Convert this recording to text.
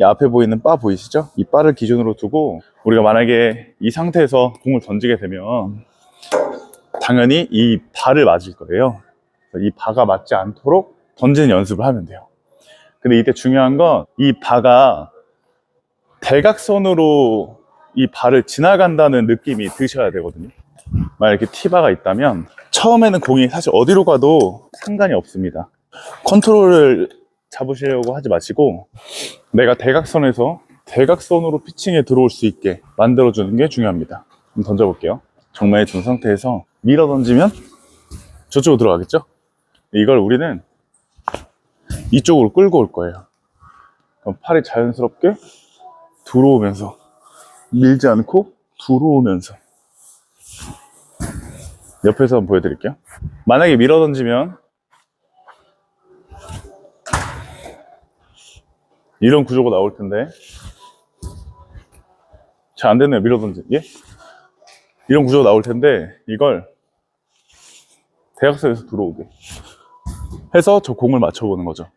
이 앞에 보이는 바 보이시죠? 이 바를 기준으로 두고 우리가 만약에 이 상태에서 공을 던지게 되면 당연히 이 바를 맞을 거예요. 이 바가 맞지 않도록 던지는 연습을 하면 돼요. 근데 이때 중요한 건 이 바가 대각선으로 이 발을 지나간다는 느낌이 드셔야 되거든요. 만약 이렇게 티바가 있다면 처음에는 공이 사실 어디로 가도 상관이 없습니다. 컨트롤을 잡으시려고 하지 마시고 내가 대각선에서 대각선으로 피칭에 들어올 수 있게 만들어주는 게 중요합니다. 한번 던져볼게요. 정면에 둔 상태에서 밀어 던지면 저쪽으로 들어가겠죠? 이걸 우리는 이쪽으로 끌고 올 거예요. 그럼 팔이 자연스럽게 들어오면서 밀지 않고 들어오면서 옆에서 한번 보여드릴게요. 만약에 밀어 던지면 이런 구조가 나올 텐데 잘 안 되네요. 밀어 던지 예? 이런 구조가 나올 텐데 이걸 대각선에서 들어오게 해서 저 공을 맞춰보는 거죠.